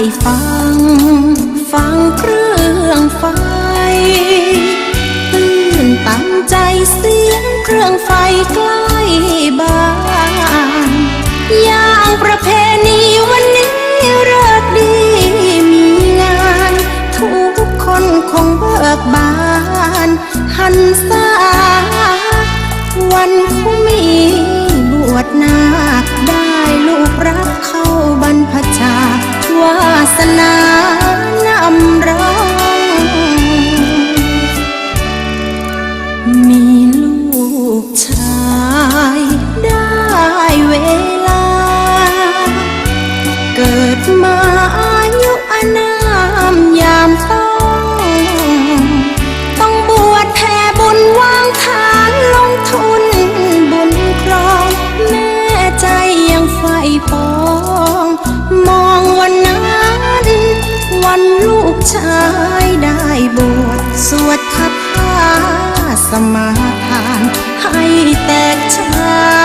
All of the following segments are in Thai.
ได้ฟัง ฟังเครื่องไฟตื่นตันใจเสียงเครื่องไฟใกล้บ้านอย่างประเพณีวันนี้เลิกดีมีงาน ทุกคนคงเบิกบาน หันษาวันผู้มีบวชนาคได้ สวดคาถาสมาทานให้แตกฉา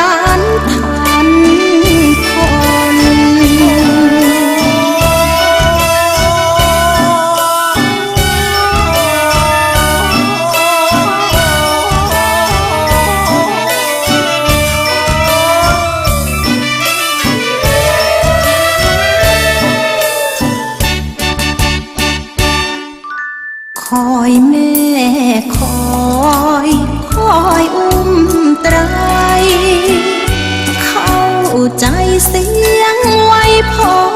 คอยคอยอุ้มไตร เข้าใจเสียงไว้พอ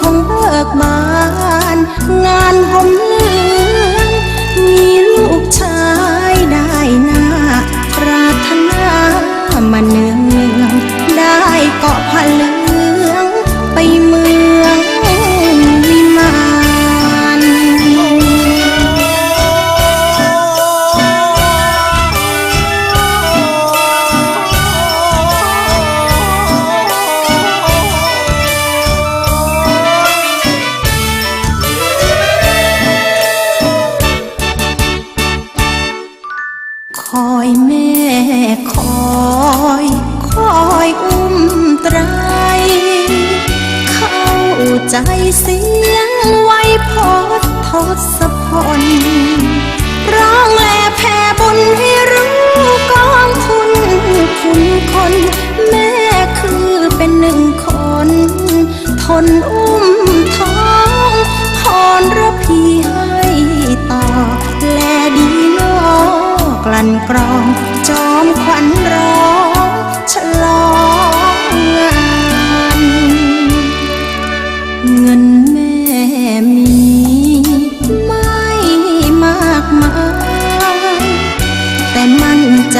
คงเบิกบาน งานผมเลื แม่คอย คอยอุ้มไตร เข้าใจเสียงไวพดทศพล ร้องแลแผ่บุญให้รู้กองทุนคุณคน แม่คือเป็นหนึ่งคน ทนอุ้ม กลั่นกรองจอมขวัญร้องฉลองงานเงินแม่มีไม่มากมาย แต่มันใจ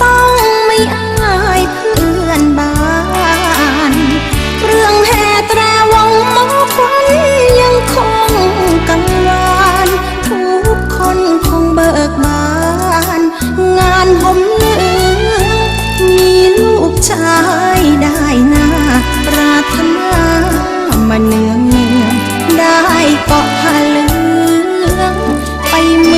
ต้อง เนืองเนือได้เกาะผาเหลืองไปมื